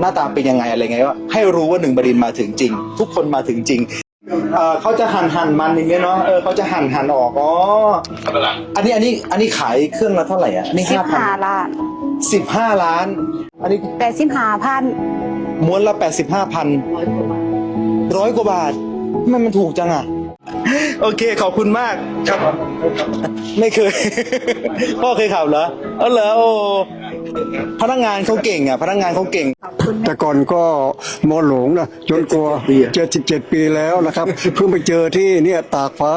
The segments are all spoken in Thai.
หน้าตาเป็นยังไงอะไรไงว่าให้รู้ว่าหนึ่งบดินทร์มาถึงจริง ทุกคนมาถึงจริงเอ่อเขาจะหั่นหั่นมันอย่างเงี้ยเนาะเออเขาจะหั่นหั่นออกอ๋ออันนี้อันนี้อันนี้ขายเครื่องละเท่าไหร่อะอันนี้สิบห้าพันห้าล้านสิบห้าล้าน อันนี้แปดสิบห้าพันม้วนละแปดสิบห้าพันร้อยกว่าบาททำไมมันถูกจังอะโอเคขอบคุณมากครับ ไม่เคย พ่อเคยขับเหรอเออเหรอโอ้ พนักงานเขาเก่งอะ พนักงานเขาเก่ง แต่ก่อนก็มอหลงนะจนกลัวเจ็ดสิบเจ็ดปีแล้วนะครับ เพิ่งไปเจอที่เนี่ยตากฟ้า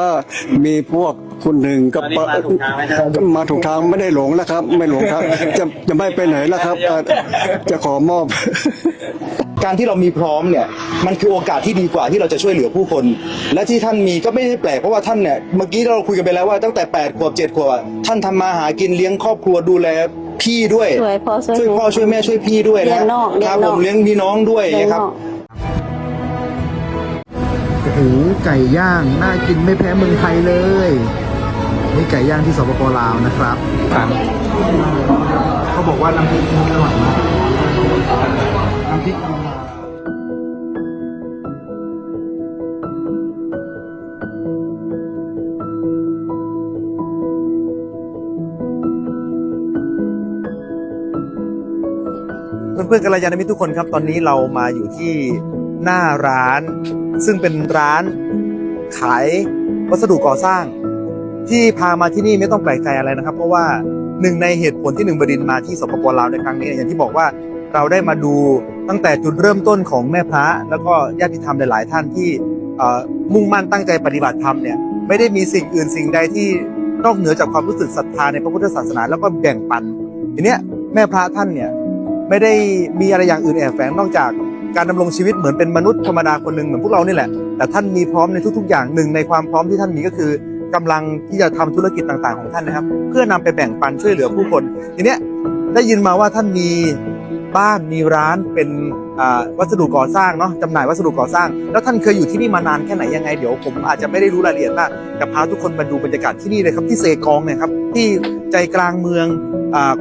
มีพวกคุณหนึ่งกับมาถูกทางไม่ได้หลงนะครับ ไม่หลงครับ จะจะไม่ไปไหนแล้วครับเอ่อจะขอมอบ การที่เรามีพร้อมเนี่ยมันคือโอกาสที่ดีกว่าที่เราจะช่วยเหลือผู้คน และที่ท่านมีก็ไม่ได้แปลกเพราะว่าท่านเนี่ยเมื่อกี้เราคุยกันไปแล้วว่าตั้งแต่8ขวบ7ขวบอะท่านทำมาหากินเลี้ยงครอบครัวดูแล พี่ด้วยช่วยพ่อช่วยช่วยลูกพ่อช่วยแม่ช่วยพี่ด้วยเลี้นะยงน้องเลี้คยรังบน้ผองมเลี้ยงพี่น้องด้วยเลี้ยงนะครับ น้อง โอ้โหไก่ย่างน่ากินไม่แพ้เมืองไทยเลย นี่ไก่ย่างที่สปปลาวนะครับเขาบอกว่าน้ำพริกอร่อยมากน้ำพริกอร่อย เพื่อนๆกัลยาณมิตรทุกคนครับ ตอนนี้เรามาอยู่ที่หน้าร้าน ซึ่งเป็นร้านขายวัสดุก่อสร้าง ที่พามาที่นี่ไม่ต้องแปลกใจอะไรนะครับ เพราะว่าหนึ่งในเหตุผลที่หนึ่งบดินมาที่สปปลาวในครั้งนี้ อย่างที่บอกว่าเราได้มาดูตั้งแต่จุดเริ่มต้นของแม่พระ แล้วก็ญาติธรรมหลาย ๆ ท่านที่มุ่งมั่นตั้งใจปฏิบัติธรรมเนี่ยไม่ได้มีสิ่งอื่นสิ่งใดที่นอกเหนือจากความรู้สึกศรัทธาในพระพุทธศาสนาแล้วก็แบ่งปันทีเนี้ยแม่พระท่านเนี่ย ไม่ได้มีอะไรอย่างอื่นแอบแฝงนอกจากการดำรงชีวิตเหมือนเป็นมนุษย์ธรรมดาคนหนึ่งเหมือนพวกเรานี่แหละ แต่ท่านมีพร้อมในทุก ๆ อย่างหนึ่งในความพร้อมที่ท่านมีก็คือกำลังที่จะทำธุรกิจต่างๆของท่านนะครับ เพื่อนำไปแบ่งปันช่วยเหลือผู้คนทีเนี้ยได้ยินมาว่าท่านมีบ้านมีร้านเป็นวัสดุก่อสร้างเนาะจำหน่ายวัสดุก่อสร้าง แล้วท่านเคยอยู่ที่นี่มานานแค่ไหนยังไงเดี๋ยวผมอาจจะไม่ได้รู้รายละเอียดมากจะพาทุกคนมาดูบรรยากาศที่นี่เลยครับที่เซกองเนี่ยครับที่ใจกลางเมือง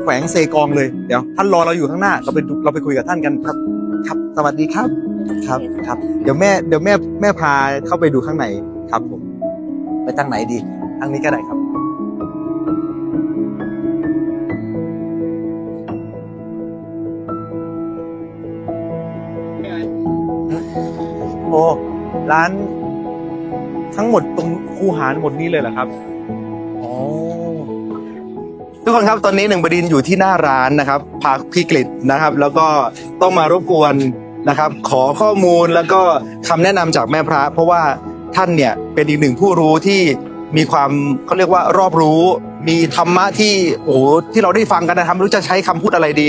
แขวงเซกองเลยเดี๋ยวท่านรอเราอยู่ข้างหน้าเราไปเราไปคุยกับท่านกันครับ ครับสวัสดีครับครับครับ เดี๋ยวแม่เดี๋ยวแม่แม่พาเข้าไปดูข้างในครับผมไปทางไหนดีทางนี้ก็ได้ครับโอ้ร้านทั้งหมดตรงคูหารหมดนี้เลยเหรอครับ ทุกคนครับตอนนี้หนึ่งบดินทร์อยู่ที่หน้าร้านนะครับพาพี่กฤษนะครับ แล้วก็ต้องมารบกวนนะครับ ขอข้อมูลแล้วก็คำแนะนำจากแม่พระ เพราะว่าท่านเนี่ยเป็นอีกหนึ่งผู้รู้ที่มีความเขาเรียกว่ารอบรู้ มีธรรมะที่โอ้โหที่เราได้ฟังกันนะครับไม่รู้จะใช้คำพูดอะไรดี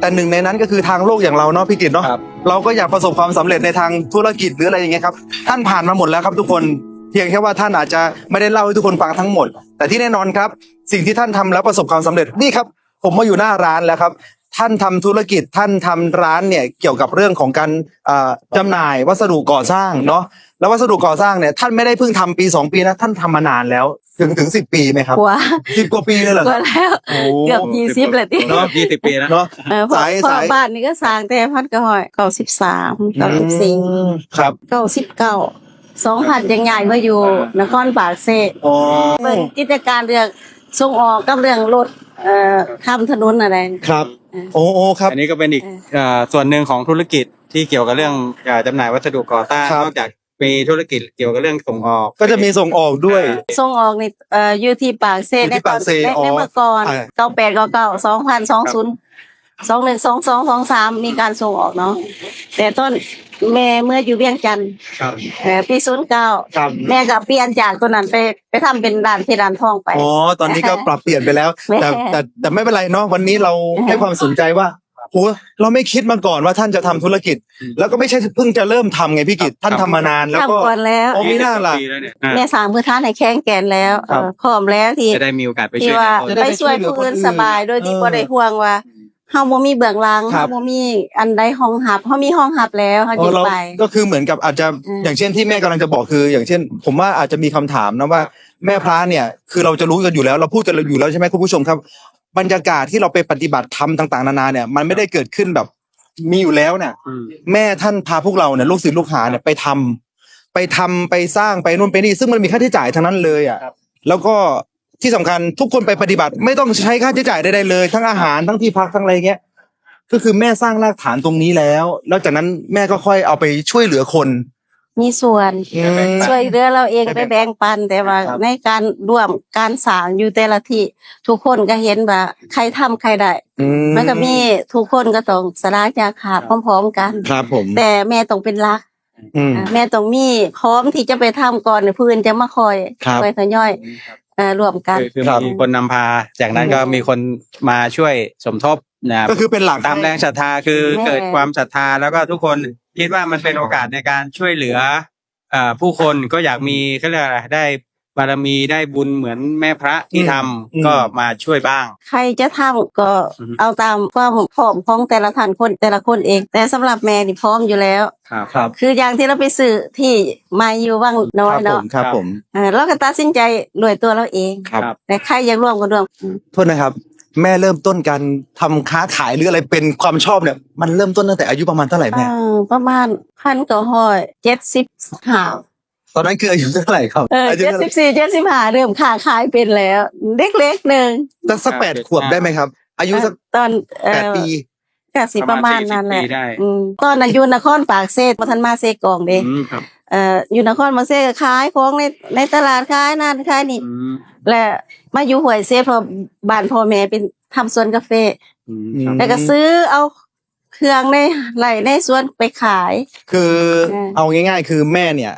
แต่หนึ่งในนั้นก็คือทางโลกอย่างเราเนาะพี่กิตเนาะครับเราก็อยากประสบความสำเร็จในทางธุรกิจหรืออะไรอย่างเงี้ยครับท่านผ่านมาหมดแล้วครับทุกคน เพียงแค่ว่าท่านอาจจะไม่ได้เล่าให้ทุกคนฟังทั้งหมด แต่ที่แน่นอนครับ สิ่งที่ท่านทำแล้วประสบความสำเร็จนี่ครับ ผมมาอยู่หน้าร้านแล้วครับ ท่านทำธุรกิจท่านทำร้านเนี่ยเกี่ยวกับเรื่องของการเอ่อจำหน่ายวัสดุก่อสร้างเนาะแล้ววัสดุก่อสร้างเนี่ยท่านไม่ได้เพิ่งทำปีสองปีนะท่านทำมานานแล้วถึงถึงสิบปีไหมครับกว่าสิบกว่าปีเลยเหรอกคว่ารับแล้วโอ้เกือบยี่สิบเลยที่เนาะยี่สิบปีนะเนาะเออเพราะสายเพราะสายบ้านนี้ก็สร้างแต่พันก็หอยเก้าสิบสามเก้าสิบสี่อืมครับเก้าสิบเก้า สองพันยังใหญ่มาอยู่นครปากเซอ๋อเปิดกิจการเรื่องส่งออกกับเรื่องรถเอ่อข้ามถนนอะไร ครับเออโอ้โอ้ครับ อันนี้ก็เป็นอีกเออเอ่อส่วนหนึ่งของธุรกิจที่เกี่ยวกับเรื่องเอ่อจำหน่ายวัสดุก่อสร้างครับ นอกจากมีธุรกิจเกี่ยวกับเรื่องส่งออก ก็จะมีส่งออกด้วย ส่งออกนี่เอ่ออยู่ที่ปากเซอยู่ที่ในตอนปากเซในอ๋อในเมื่อก่อนอ่าเก้าแปดเก้าเก้าสองพันสองศูนย์สองหนึ่งสองสองสองสามมีการส่งออกเนาะแต่ต้น แม่เมื่ออยู่เวียงจันทร์ครับ เอ่อปีศูนย์เก้าครับ แม่ก็เปลี่ยนจากตัวนั้นไปไปทำเป็นร้านที่ร้านทองไป อ๋อ ตอนนี้ก็ปรับเปลี่ยนไปแล้วแม่แต่แต่แต่ไม่เป็นไรเนาะวันนี้เราแม่ให้ความสนใจว่าโอ้เราไม่คิดมาก่อนว่าท่านจะทำธุรกิจแล้วก็ไม่ใช่เพิ่งจะเริ่มทำไงพี่กิตท่านทำมานานแล้วก็ ทำก่อนแล้ว โอ้มีหน้าล่ะ ปีแล้วเนี่ยอ่าแม่สร้างพื้นฐานให้แข็งแกร่งแล้วเอ่อพร้อมแล้วที่จะได้มีโอกาสไปที่ช่วยว่าคน จะได้ไปช่วยผู้อื่นสบายโดยที่บ่ได้ห่วงว่า เฮาบ่มีเบื้องหลังครัเฮาบ บ่มีอันใดห้องหับเฮามีห้องหับแล้วเฮาอ๋จะอเราไป ก็คือเหมือนกับอาจจะอืม อย่างเช่นที่แม่กำลังจะบอกคือ อย่างเช่น ผมว่าอาจจะมีคำถามนะว่าแม่พระเนี่ยคือเราจะรู้กันอยู่แล้ว เราพูดกันอยู่แล้วใช่ไหมคุณผู้ชมครับ บรรยากาศที่เราไปปฏิบัติธรรมต่างๆนานาเนี่ย มันไม่ได้เกิดขึ้นแบบมีอยู่แล้วเนี่ย อืม แม่ท่านพาพวกเราเนี่ยลูกศิษย์ลูกหาเนี่ยไปทำไปทำไปสร้างไปนู่นไปนี่ซึ่งมันมีค่าใช้จ่ายทั้งนั้นเลยอะครับ แล้วก็ ที่สำคัญทุกคนไปปฏิบัติ ไม่ต้องใช้ค่าใช้จ่ายใดๆเลย ทั้งอาหารทั้งที่พักทั้งอะไรเงี้ยก็คือแม่สร้างรากฐานตรงนี้แล้ว แล้วจากนั้นแม่ก็ค่อยเอาไปช่วยเหลือคน มีส่วนอืมช่วยเหลือเราเองได้แบ่งปันแต่ว่าครับในการร่วมการสร้างอยู่แต่ละที่ทุกคนก็เห็นว่าใครทำใครได้อืมันก็มีทุกคนก็ต้องสลายจากขาดพร้อม ๆ กันครับผมแต่แม่ต้องเป็นหลักอืมอ่าแม่ต้องมีพร้อมที่จะไปทำก่อนเพื่อนจะมาคอยครับคอยทยอยเอ่อ รวมกันคือคือครับมีคนนำพา จากนั้นก็มีคนมาช่วยสมทบนะครับก็คือเป็นหลักตามแรงศรัทธาคือแม่เกิดความศรัทธาแล้วก็ทุกคนคิดว่ามันเป็นโอกาสในการช่วยเหลืออ่าผู้คนก็อยากมีเขาเรียกอะไรได้ บารมีได้บุญเหมือนแม่พระที่ทำอืม ก็มาช่วยบ้าง ใครจะทำก็อือฮึ เอาตามความพร้อมของแต่ละท่านคนแต่ละคนเอง แต่สำหรับแม่นี่พร้อมอยู่แล้ว ครับ ครับ คืออย่างที่เราไปซื้อที่มาอยู่ว่างน้อยครับผเนาะมครับผมเออเราก็ตัดสินใจด้วยตัวเราเองครับ แต่ใครอยากร่วมก็ร่วมโทษนะครับ แม่เริ่มต้นการทำค้าขายหรืออะไรเป็นความชอบเนี่ยมันเริ่มต้นตั้งแต่อายุประมาณเท่าไหร่แม่อ่าประมาณพันก็ห้อยเจ็ดสิบห้า ตอนนั้นคืออายุเท่าไหร่ครับเอออายุเจ็ดเท่าไหสิร่บสี่เจ็ดสิบห้าเริ่มค้าขายเป็นแล้ว เล็กๆหนึ่งสักสักแปดขวบได้ไหมครับ อายุสักตอนเอแปดอปี ก็สิประมาณนั้นแหละประมาณ40ปีได้ อืมตอนอายุนครปากเซมาทันมาเซกองเด้อืมครับเอ่ออยู่นครมาเซก็ขายของในในตลาดขายนั่นขายนี่ อืมและมาอยู่ห้วยเซเพอบ้านพ่อแม่เป็นทำสวนกาแฟ อืมครับ แล้วก็ซื้อเอาเครื่องในไหลในสวนไปขาย คือเออ เอาง่าย ๆ คือแม่เนี่ย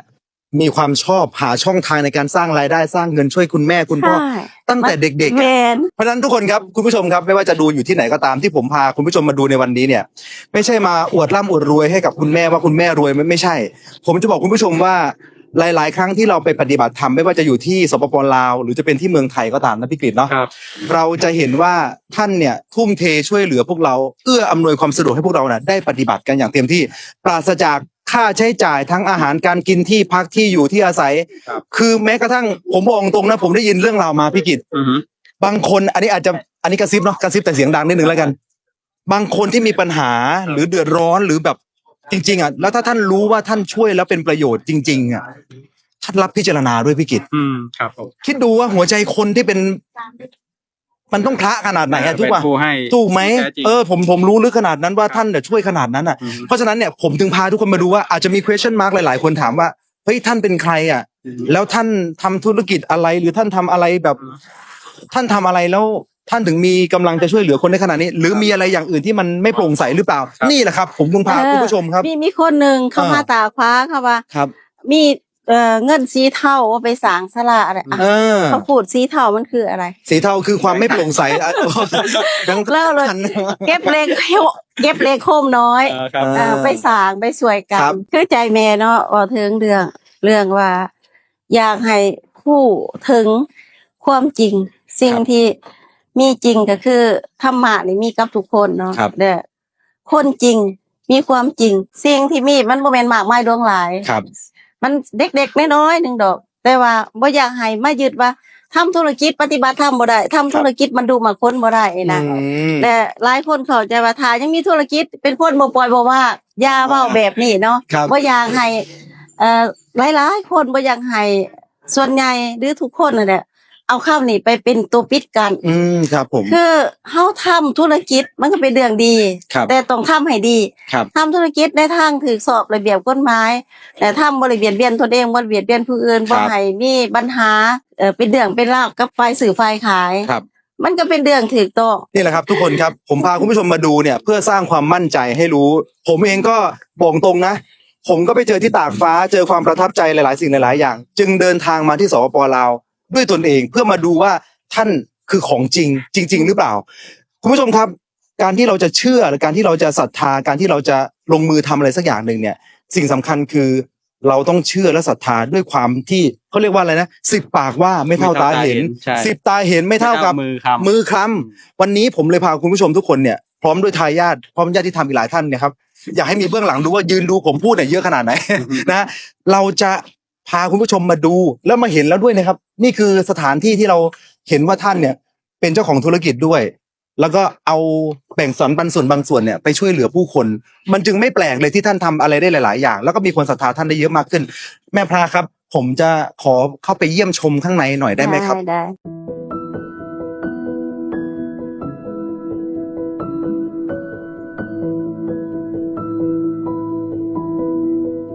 มีความชอบหาช่องทางในการสร้างรายได้สร้างเงินช่วยคุณแม่คุณพ่อใช่ตั้งแต่เด็กๆแมอะนเพราะฉะนั้นทุกคนครับคุณผู้ชมครับไม่ว่าจะดูอยู่ที่ไหนก็ตามที่ผมพาคุณผู้ชมมาดูในวันนี้เนี่ย ไม่ใช่มาอวดร่ำอวดรวยให้กับคุณแม่ว่าคุณแม่รวยไม่ไม่ใช่ ผมจะบอกคุณผู้ชมว่าหลาย ๆ ครั้งที่เราไปปฏิบัติธรรมไม่ว่าจะอยู่ที่สปปลาว หรือจะเป็นที่เมืองไทยก็ตามนะพี่กฤษเนาะ ครับ เราจะเห็นว่าท่านเนี่ยทุ่มเทช่วยเหลือพวกเราเอื้ออำนวยความสะดวกให้พวกเราน่ะได้ปฏิบัติกันอย่างเต็มที่ ปราศจาก ค่าใช้จ่ายทั้งอาหารการกินที่พักที่อยู่ที่อาศัย ครับ คือแม้กระทั่งผมบอกตรงนะผมได้ยินเรื่องราวมาพี่กิต อือฮึบางคนอันนี้อาจจะอันนี้กระซิบเนาะกระซิบแต่เสียงดังนิดนึงแล้วกัน บางคนที่มีปัญหาหรือเดือดร้อนหรือแบบจริง ๆอะแล้วถ้าท่านรู้ว่าท่านช่วยแล้วเป็นประโยชน์จริง ๆอะท่านรับพิจารณาด้วยพี่กิตอืมครับผมคิดดูว่าหัวใจคนที่เป็น มันต้องพระขนาดไหนอะทุกว่าเป็นผู้ให้ถูกไหมแท้จริง เออผมผมรู้ลึกขนาดนั้นว่าท่านเนี่ยช่วยขนาดนั้นอะอืม เพราะฉะนั้นเนี่ยผมถึงพาทุกคนมาดูว่าอาจจะมี question mark หลาย ๆ คนถามว่าเฮ้ยท่านเป็นใครอะแล้วท่านทำธุรกิจอะไรหรือท่านทำอะไรแบบ ท่านทำอะไรแล้วท่านถึงมีกำลังจะช่วยเหลือคนในขนาดนี้ หรือมีอะไรอย่างอื่นที่มันไม่โปร่งใสหรือเปล่า ครับ นี่แหละครับ ผมถึงพาเออคุณผู้ชมครับ มีมีคนหนึ่งเข้าเออมาตาคว้าค่ะว่า ครับ มี เอ่อเงินสีเทาว่าไปสร้างสลาอะไรอะเออ เขาพูดสีเทามันคืออะไร สีเทาคือความไม่โปร่งใสอะยังเล่าเลย ทัน เก็บเล็กเก็บเล็กโคมน้อยเออครับ เอ่อไปสร้างไปสวยกัครันบคือใจแม่เนาะว่าถึงเรื่อง เรื่องว่า อยากให้ผู้ถึงความจริง สิ่งที่มีจริงก็คือธรรมะนี่มีกับทุกคนเนาะครับ เด้อคนจริงมีความจริง สิ่งที่มีมันบ่แม่นมากมายดวงหลาย ครับ มันเด็กๆน้อยๆหนึ่งดอก แต่ว่าบ่อยากให้มายึดว่าทำธุรกิจปฏิบัติธรรมบ่ได้ทำธุรกิจมันดูมาคนบ่ได้นะอืมแต่หลายคนเข้าใจว่าถ้ายังมีธุรกิจเป็นคนบ่ปล่อยบ่ว่าอย่าเว้าแบบนี้เนาะครับบ่อยากให้เอ่อหลายๆคนบ่อยากให้ส่วนใหญ่หรือทุกคนนั่นแหละ เอาข้าวนี่ไปเป็นตัวปิดกัน อืมครับผม คือเฮาทำธุรกิจมันก็เป็นเรื่องดี ครับแต่ต้องทำให้ดีครับทำธุรกิจในทางถือสอบระเบียบกฎหมายแต่ทำบริเบียดเบียนตนเองบริเบียดเบียนผู้อื่นครับ่บให้มีปัญหาเอ่อเป็นเรื่องเป็นราวกับฝ่ายสื่อฝ่ายขายครับ มันก็เป็นเรื่องถูกต้องนี่แหละครับ ทุกคนครับผมพาคุณผู้ชมมาดูเนี่ย เพื่อสร้างความมั่นใจให้รู้ ผมเองก็บอกตรงนะผมก็ไปเจอที่ตากฟ้าเจอความประทับใจหลาย ๆ สิ่งหลาย ๆ อย่าง จึงเดินทางมาที่สปปลาว ด้วยตนเองเพื่อมาดูว่าท่านคือของจริง จริง ๆ หรือเปล่า คุณผู้ชมครับ การที่เราจะเชื่อหรือการที่เราจะศรัทธาการที่เราจะลงมือทำอะไรสักอย่างหนึ่งเนี่ย สิ่งสำคัญคือเราต้องเชื่อและศรัทธาด้วยความที่เขาเรียกว่าอะไรนะสิบปากว่าไม่เท่าตาเห็นใช่สิบตาเห็นไม่เท่ากับมือคำมือคล้ำวันนี้ผมเลยพาคุณผู้ชมทุกคนเนี่ยพร้อมด้วยทายาทพร้อมญาติที่ทำอีกหลายท่านเนี่ยครับอยากให้มีเบื้องหลังดูว่ายืนดูผมพูดเนี่ยเยอะขนาดไหนนะเราจะ พาคุณผู้ชมมาดูแล้วมาเห็นแล้วด้วยนะครับ นี่คือสถานที่ที่เราเห็นว่าท่านเนี่ย เป็นเจ้าของธุรกิจด้วย แล้วก็เอาแบ่งสอนบันส่วนบางส่วนเนี่ยไปช่วยเหลือผู้คน มันจึงไม่แปลกเลยที่ท่านทำอะไรได้หลาย ๆ อย่าง แล้วก็มีคนศรัทธาท่านได้เยอะมากขึ้น แม่พระครับ ผมจะขอเข้าไปเยี่ยมชมข้างในหน่อยได้ไหมครับได้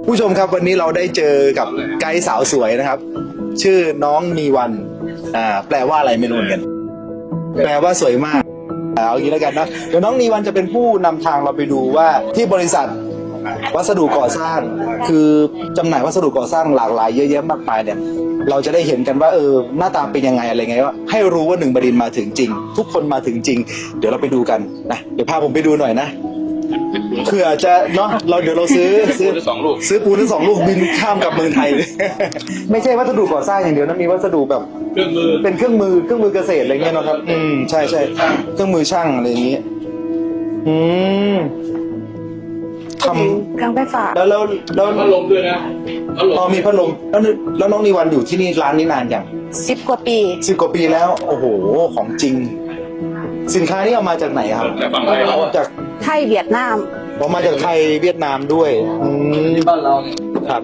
ผู้ชมครับวันนี้เราได้เจอกับไกด์สาวสวยนะครับ ชื่อน้องมีวัน อ่า แปลว่าอะไรไม่รู้เหมือนกัน แปลว่าสวยมากอ่าเอางี้แล้วกันนะเดี๋ยวน้องนีวันจะเป็นผู้นำทางเราไปดูว่าที่บริษัทวัสดุก่อสร้าง คือจำหน่ายวัสดุก่อสร้างหลากหลายเยอะแยะมากมายเนี่ย เราจะได้เห็นกันว่าเออหน้าตาเป็นยังไงอะไรไงว่าให้รู้ว่าหนึ่งบดินทร์มาถึงจริง ทุกคนมาถึงจริง เดี๋ยวเราไปดูกันนะเดี๋ยวพาผมไปดูหน่อยนะ เผื่อจะเนาะเราเดี๋ยวเราซื้อซื้อสองลูกซื้อปูนทั้งสองลูกบินข้ามกับเมืองไทยเลยไม่ใช่วัสดุก่อสร้างอย่างเดียวนะมีวัสดุแบบเครื่องมือเป็นเครื่องมือเครื่องมือเกษตรอะไรเงี้ยเนาะครับ อืมใช่ใช่เครื่องมือช่างอะไรอย่างงี้ อืมทเครื่องไฟฟ้าำแล้วแล้วแล้วพัดลมด้วยนะพัดลพอมมีพัดลมแล้วนึกแล้วน้องนีวันอยู่ที่นี่ร้านนี้นานยังสิบกว่าปีสิบกว่าปีแล้ว โอ้โหของจริง สินค้านี่เอามาจากไหนครับแต่ฝั่งไทยเราเอาจาก ไทยเวียดนามเอามาจากไทยเวียดนามด้วยอืมที่บ้านเราเนี่ยครับ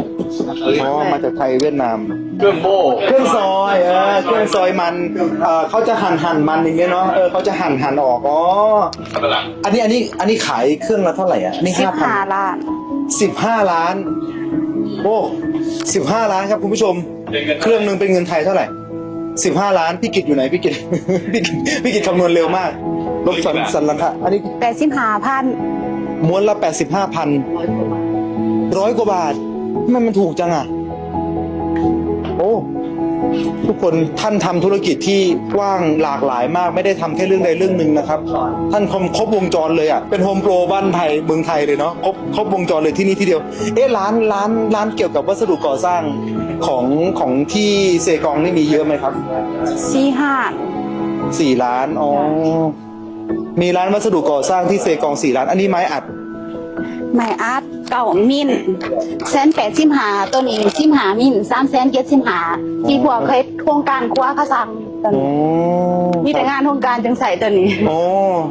อ๋อมาจากไทยเวียดนาม เครื่องโม่เครื่องซอยเออเครื่องซอยมันเออเขาจะหั่นหั่นมันอย่างเงี้ยเนาะเออเขาจะหั่นหั่นออกอ๋อสับปะหลังอันนี้อันนี้อันนี้ขายเครื่องละเท่าไหร่อะอันนี้สิห้าบพันห้าล้านสิบห้าล้านโอ้สิบห้าล้านครับคุณผู้ชม เครื่องหนึ่งเป็นเงินไทยเท่าไหร่สิบห้าล้านพี่กิตอยู่ไหนพี่กิต พี่กิตพี่กิตคำนวณเร็วมาก ลบสันสันลังคะอันนี้แต่สิบห้าพันม้วนละแปดสิบห้าพันร้อยกว่าบาททำไมมันถูกจังอะ โอ้ทุกคนท่านทำธุรกิจที่กว้างหลากหลายมาก ไม่ได้ทำแค่เรื่องใดเรื่องหนึ่งนะครับ ท่านครบครบวงจรเลยอะเป็นโฮมโปรบ้านไทยเมืองไทยเลยเนาะครบครบวงจรเลยที่นี่ที่เดียว เอ๊ะร้านร้านร้านเกี่ยวกับวัสดุก่อสร้างของของที่เซกองนี่มีเยอะไหมครับสี่ห้าสี่ล้านอ๋อ มีร้านวัสดุก่อสร้างที่เซกองสี่ล้าน อันนี้ไม้อัด ไม่อาร์ตเก่ามินแสนแปดสิบห้าตัวนี้สิบห้ามินสามแสนเจ็ดสิบห้าที่พวกเคยโครงการคว้าเขาสั่งตัวโอ้นี้มีแต่งานโครงการจึงใส่ตัวนี้โอ้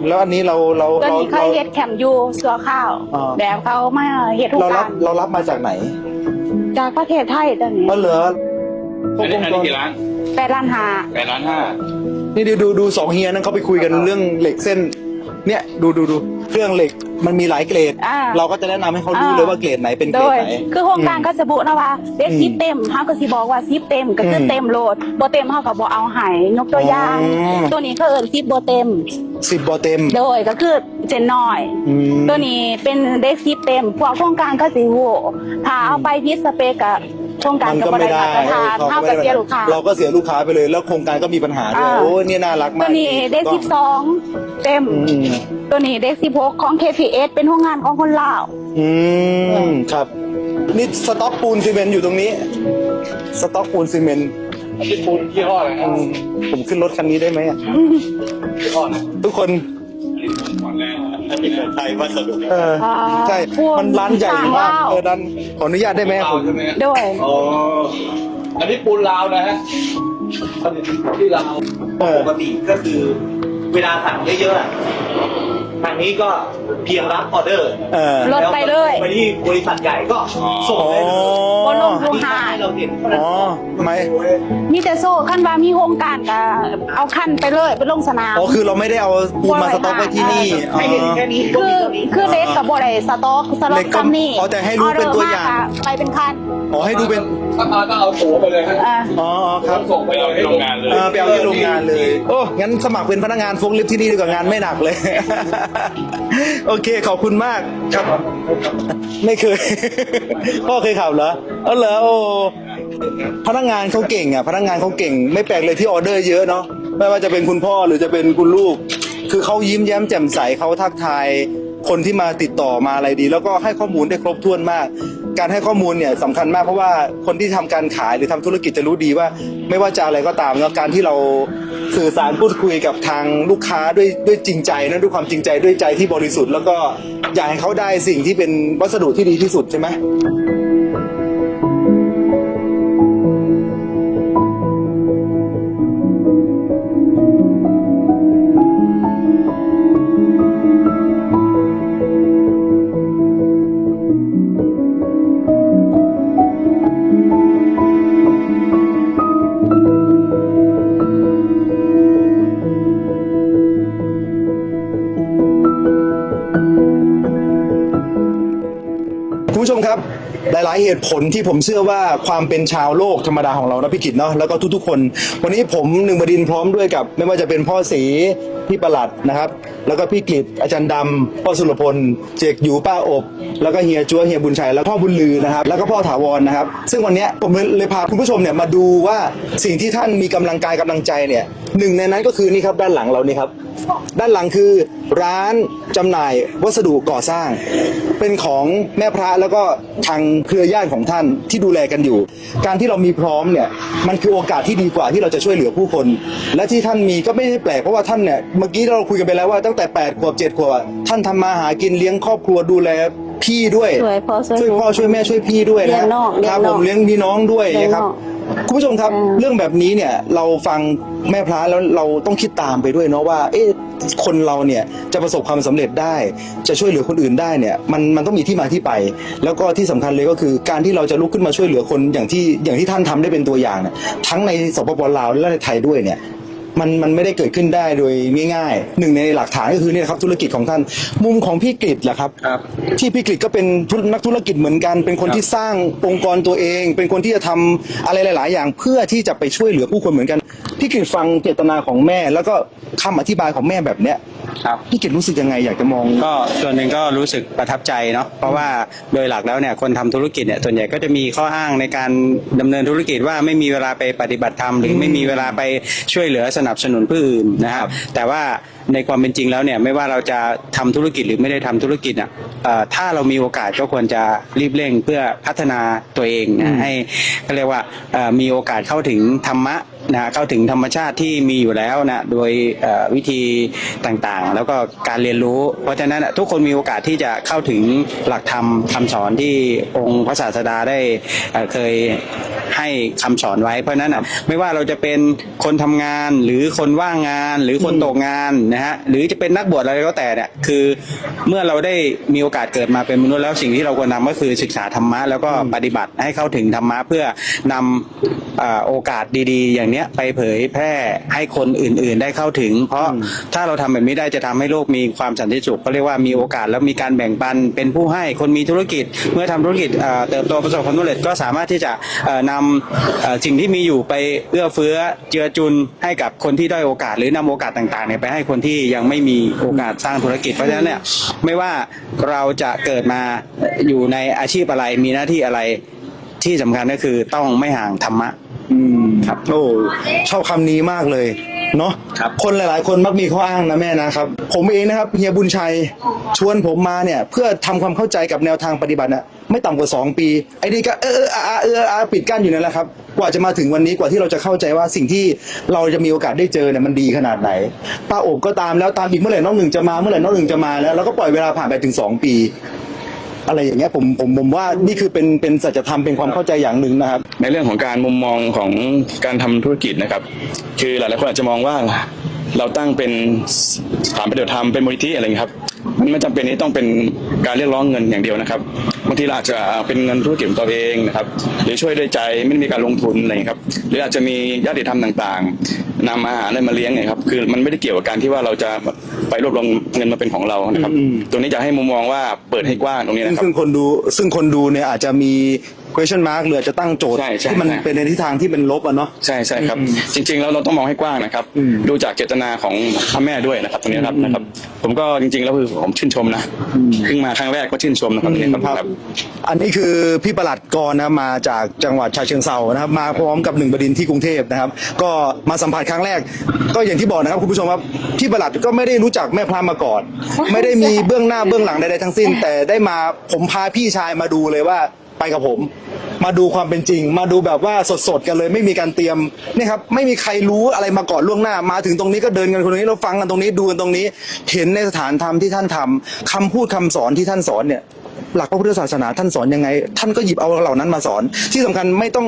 แล้วอันนี้เราเราตัวเรานี้เคเรายเฮ็ดแคมป์อยู่สัวข้าวอ่าแบบเขามาเฮ็ดโครงเรารักาบรเรารับมาจากไหน จากประเทศไทยตัวนี้ก็เหลือ ครอับนวนี้งอันจรนี้กี่ล้านแปดล้านห้าแปดล้านห้านี่ดูดูดูสองเฮียนั้นเขาไปคุยกันเรื่องเหล็กเส้น เนี่ยดูดูดูเครื่องเหล็กมันมีหลายเกรด อ่า เราก็จะแนะนำให้เขารู้อ่าเลยว่าเกรดไหนเป็นเกโดรดย ไหน คือโครงการก็จะบุนะว่าเด็กอืมซิปเต็มเขาก็สิบอกว่าซิปเต็มก็คืออมเต็มโหลดบ่เต็มเขาก็บ่เอาให้ยกตัวอย่าง อ๋อ ตัวนี้ก็เอิ้นซิปบ่เต็ม สิบบอเต็มโดยก็คือเจนน้อย อืม ตัวนี้เป็นเด็กซิปเต็มพวกโครงการก็สิฮู้ถ้าเอาไปพิสเปกอะโครงการมันก็ก็บ่ไม่ได้ได้มาตรฐานออเฮาไม่ก็ได้เสียลูกค้า เราก็เสียลูกค้าไปเลย แล้วโครงการก็มีปัญหาด้วยอ่า โอ้ยเนี่ยน่ารักมาตักวนี้เด็กถูกต้อง12เต็ม อืม ตัวนี้เด็ก16ของ KPS เป็นโรงงานของคนลาว อืมครับนี่สต็อกปูนซีเมนต์อยู่ตรงนี้ สต็อกปูนซีเมนต์อันนี้ปูนยี่ห้ออะไรคอืรับมผมขึ้นรถคันนี้ได้ไหมอะยี่ห้อไหนทุกคนก่อนแรกอันนี้ไทยวัสดุเอออ่าใช่พวกมันร้านใหญ่มากต่างดาว เออดันขออนุญาตได้ไหมเราผมใช่ไหมด้วย อ๋ออันนี้ปูนลาวนะฮะผลิตที่ลาว เออปกติก็คือเวลาสั่งเยอะๆอะ ทางนี้ก็เพียงรับออเดอร์เออ ลดไปเลย ไปที่บริษัทใหญ่ก็ส่งอ๋อได้เลยบ่ลงทุอันนี้ก็ให้เราเห็นเท่านั้นอ๋อไม่มีแต่โซ่ขั้นว่ามีโครงการก็เอาขั้นไปเลยไปลงสนาม อ๋อคือเราไม่ได้เอาปูนมาสต็อกไว้ที่นี่อ๋อให้เห็นแค่นี้ก็คือมีเท่านี้คือเล็กกับบ่ได้สต็อกสล็อเล็ตกก็คำนี้อ๋อแต่ให้รู้เป็นตัวอย่างอดร์มกะไปเป็นคันอ๋อให้ดูเป็นถ้ามาก็เอาตัวไปเลยฮะอ่าอ๋อครับส่งไปเอาที่โรงงานเลย เออไปเอาที่โรงงานเลย โอ้งั้นสมัครเป็นพนักงานโฟล์ลิฟต์ที่นี่ดีกว่างานไม่หนักเลยโอเคขอบคุณมากครับ ไม่เคย พ่อเคยขับเหรอเออเหรอโอ้พนักงานเขาเก่งอะ พนักงานเขาเก่ง ไม่แปลกเลยที่ออเดอร์เยอะเนาะไม่ว่าจะเป็นคุณพ่อหรือจะเป็นคุณลูก คือเขายิ้มแย้มแจ่มใสเขาทักทาย คนที่มาติดต่อมาอะไรดี แล้วก็ให้ข้อมูลได้ครบถ้วนมาก การให้ข้อมูลเนี่ยสำคัญมากเพราะว่าคนที่ทำการขายหรือทำธุรกิจจะรู้ดีว่า ไม่ว่าจะอะไรก็ตามแล้วการที่เราสื่อสารพูดคุยกับทางลูกค้าด้วยด้วยจริงใจนะด้วยความจริงใจด้วยใจที่บริสุทธิ์ แล้วก็อยากให้เขาได้สิ่งที่เป็นวัสดุที่ดีที่สุดใช่ไหมายเหตุผลที่ผมเชื่อว่าความเป็นชาวโลกธรรมดาของเรานะพี่กิตเนาะแล้วก็ทุกๆคน วันนี้ผมหนึ่งบดินพร้อมด้วยกับ ไม่ว่าจะเป็นพ่อสีพี่ประหลัดนะครับ แล้วก็พี่กิตอาจารย์ดำพ่อสุรพลเจกอยู่ป้าอบ แล้วก็เฮียจัวเฮียบุญชัยแล้วพ่อบุญลือนะครับ แล้วก็พ่อถาวรนะครับ ซึ่งวันนี้ผมเลยพาคุณผู้ชมเนี่ยมาดูว่าสิ่งที่ท่านมีกำลังกายกำลังใจเนี่ยหนึ่งในนั้นก็คือนี่ครับด้านหลังเรานี่ครับด้านหลังคือร้านจำหน่ายวัสดุก่อสร้าง เป็นของแม่พระแล้วก็ทางเครือญาติของท่านที่ดูแลกันอยู่ การที่เรามีพร้อมเนี่ยมันคือโอกาสที่ดีกว่าที่เราจะช่วยเหลือผู้คน และที่ท่านมีก็ไม่ได้แปลกเพราะว่าท่านเนี่ยเมื่อกี้เราคุยกันไปแล้วว่าตั้งแต่8ขวบ7ขวบท่านทำมาหากินเลี้ยงครอบครัวดูแล พี่ด้วยช่วยพ่อช่วยช่วยพ่อช่วยแม่ช่วยพี่ด้วยเลี้นะยงน้องเลี้คยงรับน้ผองมเลี้ยงพี่น้องด้วยเลี้ยงนะครับน้องคุณผู้ชมครับอืมเรื่องแบบนี้เนี่ยเราฟังแม่พระแล้วเราต้องคิดตามไปด้วยเนาะว่า เอ๊ะคนเราเนี่ยจะประสบความสำเร็จได้ จะช่วยเหลือคนอื่นได้เนี่ยมันมันต้องมีที่มาที่ไป แล้วก็ที่สำคัญเลยก็คือการที่เราจะลุกขึ้นมาช่วยเหลือคนอย่างที่อย่างที่ท่านทำได้เป็นตัวอย่างเนี่ยทั้งในสปปลาวและในไทยด้วยเนี่ย มันมันไม่ได้เกิดขึ้นได้โดยง่ายๆหนึ่งในหลักฐานก็คือเนี่ยครับธุรกิจของท่าน มุมของพี่กฤษแหละครับ ครับ ที่พี่กฤษก็เป็นธุรนักธุรกิจเหมือนกัน เป็นคนที่สร้างองค์กรตัวเอง เป็นคนที่จะทำอะไรหลาย ๆ อย่าง เพื่อที่จะไปช่วยเหลือผู้คนเหมือนกันพี่กฤษฟังเจตนาของแม่ แล้วก็คำอธิบายของแม่แบบเนี้ย ครับพี่กฤษรู้สึกยังไงอยากจะมองก็ส่วนหนึ่งก็รู้สึกประทับใจเนาะเพราะว่าโดยหลักแล้วเนี่ยคนทำธุรกิจเนี่ยส่วนใหญ่ก็จะมีข้ออ้างในการดำเนินธุรกิจว่าไม่มีเวลาไปปฏิบัติธรรมหรือไม่มีเวลาไปช่วยเหลือสนับสนุนผู้อื่นนะครับ แต่ว่าในความเป็นจริงแล้วเนี่ยไม่ว่าเราจะทำธุรกิจหรือไม่ได้ทำธุรกิจอะเอ่อถ้าเรามีโอกาสก็ควรจะรีบเร่งเพื่อพัฒนาตัวเองนะให้เขาเรียกว่าเอ่อมีโอกาสเข้าถึงธรรมะ นะเข้าถึงธรรมชาติที่มีอยู่แล้วนะโดยวิธีต่างๆ แล้วก็การเรียนรู้ เพราะฉะนั้นทุกคนมีโอกาสที่จะเข้าถึงหลักธรรมคำสอนที่องค์พระศาสดาได้เคยให้คำสอนไว้ เพราะฉะนั้นไม่ว่าเราจะเป็นคนทำงานหรือคนว่างงานหรือคนตกงานนะฮะหรือจะเป็นนักบวชอะไรก็แต่เนี่ยคือเมื่อเราได้มีโอกาสเกิดมาเป็นมนุษย์แล้วสิ่งที่เราควรทำก็คือศึกษาธรรมะแล้วก็ปฏิบัติให้เข้าถึงธรรมะเพื่อนำโอกาสดีๆ อย่างเนี้ยไปเผยแพร่ให้คนอื่น ๆ ได้เข้าถึง เพราะถ้าเราทำแบบนี้ได้จะทำให้โลกมีความสันติสุขก็เรียกว่ามีโอกาสแล้วมีการแบ่งปันเป็นผู้ให้คนมีธุรกิจ เมื่อทำธุรกิจเอ่อเติบโตประสบความสำเร็จก็สามารถที่จะเอ่อนำเอ่อสิ่งที่มีอยู่ไปเอื้อเฟื้อเจือจุนให้กับคนที่ด้อยโอกาส หรือนำโอกาสต่างๆเนี่ยไปให้คนที่ยังไม่มีโอกาสสร้างธุรกิจเพราะฉะนั้นเนี่ยไม่ว่าเราจะเกิดมาอยู่ในอาชีพอะไรมีหน้าที่อะไรที่สำคัญก็คือต้องไม่ห่างธรรมะ อืมครับ โอ้ชอบคำนี้มากเลย เนาะครับ คนหลาย ๆ คนมักมีข้ออ้างนะแม่นะครับ ผมเองนะครับเฮียบุญชัยชวนผมมาเนี่ย เพื่อทำความเข้าใจกับแนวทางปฏิบัติน่ะไม่ต่ำกว่า 2 ปี ไอ้นี่ก็เออเอออาเอออาปิดกั้นอยู่นั่นแหละครับ กว่าจะมาถึงวันนี้กว่าที่เราจะเข้าใจว่าสิ่งที่เราจะมีโอกาสได้เจอเนี่ยมันดีขนาดไหนป้าโอบก็ตามแล้วตามอีกเมื่อไหร่น้องหนึ่งจะมาเมื่อไหร่น้องหนึ่งจะมาแล้วแล้วก็ปล่อยเวลาผ่านไปถึง 2 ปี อะไรอย่างเงี้ยผมผมผมว่านี่คือเป็นเป็นสัจธรรมเป็นความเข้าใจอย่างหนึ่งนะครับ ในเรื่องของการมุมมองของการทำธุรกิจนะครับ คือหลายๆคนอาจจะมองว่าเราตั้งเป็นสถานปฏิบัติธรรมเป็นมูลนิธิอะไรอย่างเงี้ยครับ มันไม่จำเป็นที่ต้องเป็นการเรียกร้องเงินอย่างเดียวนะครับบางทีเราอาจจะเป็นเงินธุรกิจของตัวเองนะครับ หรือช่วยด้วยใจไม่ได้มีการลงทุนอะไรอย่างเงี้ยครับ หรืออาจจะมีญาติธรรมต่างๆนำอาหารอะไรมาเลี้ยงไงครับคือมันไม่ได้เกี่ยวกับการที่ว่าเราจะ ไปรวบรวมเงินมาเป็นของเรานะครับ อืมตรงนี้จะให้มุมมองว่าเปิดให้กว้างตรงนี้นะครับ ซึ่งคนดูซึ่งคนดูเนี่ยอาจจะมี question mark หรืออาจจะตั้งโจทย์ใช่ใช่ที่มันใช่ เป็นในทิศทางที่เป็นลบอะเนาะ ใช่ใช่ครับ อืมจริง ๆ แล้วเราต้องมองให้กว้างนะครับ อืมดูจากเจตนาของพ่อแม่ด้วยนะครับตรงนี้นะครับอืมนะครับ ผมก็จริง ๆ แล้วคือผมชื่นชมนะอืม เพิ่งมาครั้งแรกก็ชื่นชมนะครับตรงนี้ครับครับอันนี้คือพี่ประหลัดกรนะมาจากจังหวัดฉะเชิงเซานะครับ มาพร้อมกับหนึ่งบดินทร์ที่กรุงเทพนะครับ ก็มาสัมผัสครั้งแรก ก็อย่างที่บอกนะครับคุณผู้ชมครับพี่ประหลัดก็ไม่ได้รู้จักแม่พระมาก่อน ไม่ได้มีเบื้องหน้าเบื้องหลังใดๆทั้งสิ้น แต่ได้มาผมพาพี่ชายมาดูเลยว่าไป กับผม มาดูความเป็นจริง มาดูแบบว่าสดๆกันเลย ไม่มีการเตรียมนี่ครับไม่มีใครรู้อะไรมาก่อนล่วงหน้า มาถึงตรงนี้ก็เดินกันคนนี้เราฟังกันตรงนี้ดูกันตรงนี้ เห็นในสถานธรรมที่ท่านทำคำพูดคำสอนที่ท่านสอนเนี่ยหลักพระพุทธศาสนาท่านสอนยังไง ท่านก็หยิบเอาเหล่านั้นมาสอน ที่สำคัญไม่ต้อง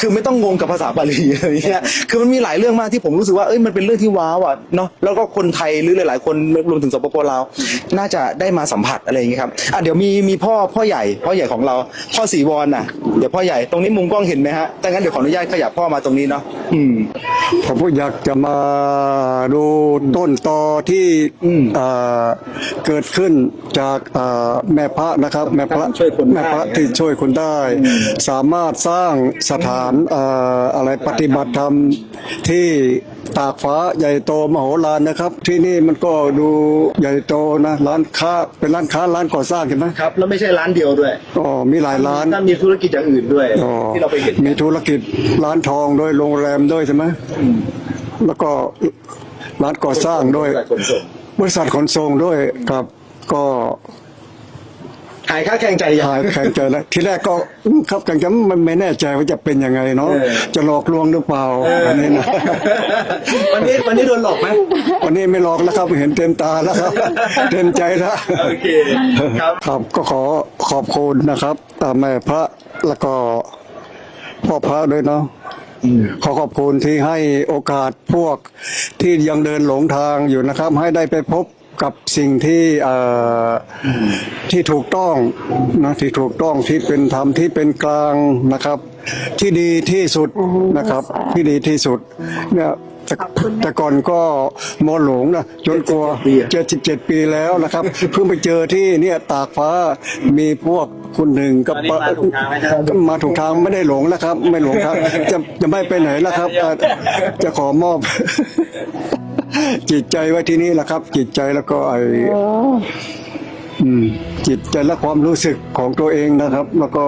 คือไม่ต้องงงกับภาษาบาลีอะไรเงี้ยคือมันมีหลายเรื่องมากที่ผมรู้สึกว่าเอ้ยมันเป็นเรื่องที่ว้าวอะเนาะแล้วก็คนไทยหรือหลาย ๆ คนรวมถึงสปปลาวน่าจะได้มาสัมผัสอะไรอย่างเงี้ยครับอะเดี๋ยวมีมีพ่อพ่อใหญ่ พ่อใหญ่ของเรา พ่อศรีวรน่ะเดี๋ยวพ่อใหญ่ตรงนี้มุมกล้องเห็นไหมฮะแต่งั้นเดี๋ยวขออนุญาตขยับพ่อมาตรงนี้เนาะอืมผมก็อยากจะมาดูต้นตอที่อืมเอ่อเกิดขึ้นจากเอ่อแม่พระนะครับ แม่พระช่วยคนได้แม่พระที่ช่วยคนได้ สามารถสร้างสถานเอ่ออะไรปฏิบัติธรรมที่ ตากฟ้าใหญ่โตมโหฬารนะครับ ที่นี่มันก็ดูใหญ่โตนะร้านค้าเป็นร้านค้าร้านก่อสร้างใช่ไหมครับแล้วไม่ใช่ร้านเดียวด้วยอ๋อมีหลายร้าน ถ้ามีธุรกิจอย่างอื่นด้วยอ๋อ ที่เราไปเห็นมีธุรกิจร้านทองด้วยโรงแรมด้วยใช่ไหมแล้วก็ร้านก่อสร้างด้วยขนส่งบริษัทขนส่งด้วยครับ ก็ หายค่าแข่งใจยัง หายแข็งใจแล้วทีแรกก็อืมครับแข็งใจมันไม่แน่ใจว่าจะเป็นยังไงเนาะเออ จะหลอกลวงหรือเปล่าอันนี้นะ วันนี้วันนี้โดนหลอกไหม วันนี้ไม่หลอกแล้วครับเห็นเต็มตาแล้วครับ เต็มใจแล้วโอเคครับ ครับก็ขอขอบคุณนะครับอ่าแม่พระแล้วก็พ่อพระด้วยเนาะขอขอบคุณที่ให้โอกาสพวกที่ยังเดินหลงทางอยู่นะครับ ให้ได้ไปพบ กับสิ่งที่เอ่ออที่ถูกต้องนะที่ถูกต้องที่เป็นธรรมที่เป็นกลางนะครับ ที่ดีที่สุดนะครับ ที่ดีที่สุดเนี่ยแต่แต่ก่อนก็มอหลงนะจนกลัวปีอะเจ็ดสิบเจ็ดปีแล้วนะครับ เพิ่งไปเจอที่เนี่ยตากฟ้ามีพวกคุณหนึ่งกับตอนนี้มาถูกทางไหมครับมาถูกทางไม่ได้หลงแล้วครับ ไม่หลงครับ จะจะไม่ไปไหนแล้วครับเอ่อจะขอมอบ จิตใจไว้ที่นี่แหละครับ จิตใจแล้วก็ไออืมจิตใจและความรู้สึกของตัวเองนะครับ แล้วก็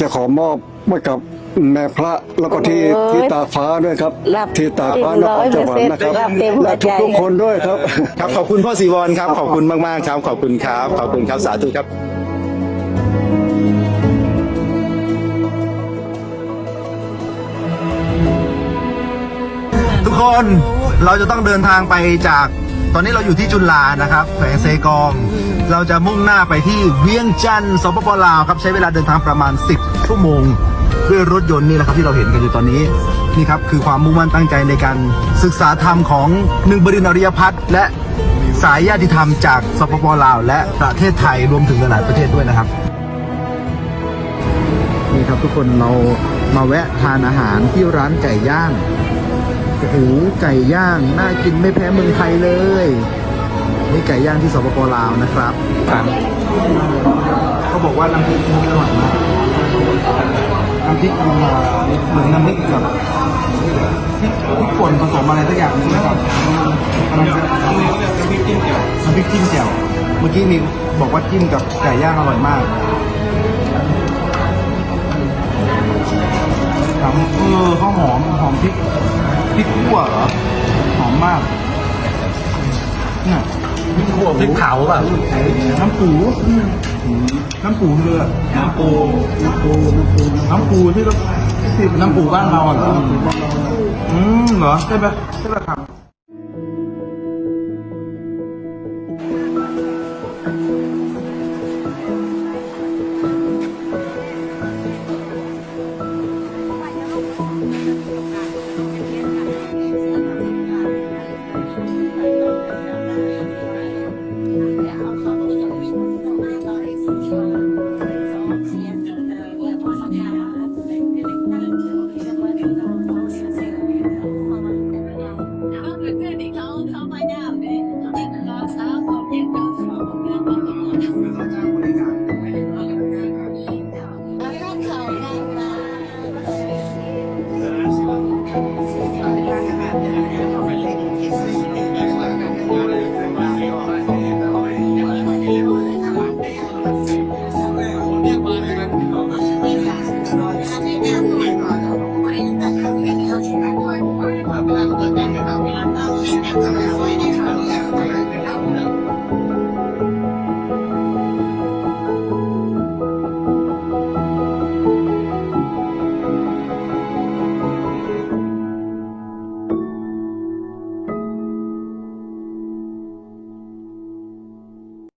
จะขอมอบไว้กับแม่พระแล้วก็ที่โอ้ยที่ตากฟ้าด้วยครับ รับที่ตากฟ้านครสวรรค์นะครับรับเต็มหัวและใจ ทุกๆคนด้วยครับ ครับขอบคุณพ่อสีวรครับขอบคุณมากๆครับขอบคุณครับขอบคุณครับสาธุครับทุกคน เราจะต้องเดินทางไปจากตอนนี้เราอยู่ที่จุฬานะครับแขวงเซกอง เราจะมุ่งหน้าไปที่เวียงจันทร์สปปลาวครับใช้เวลาเดินทางประมาณ 10 ชั่วโมง ด้วยรถยนต์นี่แหละครับที่เราเห็นกันอยู่ตอนนี้นี่ครับคือความมุ่งมั่นตั้งใจในการศึกษาธรรมของหนึ่งบรินทร์อริยพัฒน์และสายญาติธรรมจากสปปลาว และประเทศไทยรวมถึงหลายๆประเทศด้วยนะครับนี่ครับทุกคนเรามาแวะทานอาหารที่ร้านไก่ย่าง โอ้โหไก่ย่างน่ากินไม่แพ้เมืองไทยเลย นี่ไก่ย่างที่สปปลาวนะครับเขาบอกว่าน้ำพริกนี่อร่อยมากน้ำพริกมันมาเหมือนน้ำพริกแบบพริกพริกป่นผสมอะไรสักอย่างนึงนะครับน้ำพริกน้ำพริกจิ้มแจ่วน้ำพริกจิ้มแจ่วเมื่อกี้มีบอกว่าจิ้มกับไก่ย่างอร่อยมากถามเออเขาหอมหอมพริก พริกขั่วเหรอ หอมมากเนี่ยพริกขั่วพริกเผาป่ะน้ำปูน้ำปูเรือน้ำปูน้ำปูน้ำปูที่เราที่เป็นน้ำปูบ้านเราอะเหรอ อืมเหรอ ใช่ไหมใช่ไหมครับ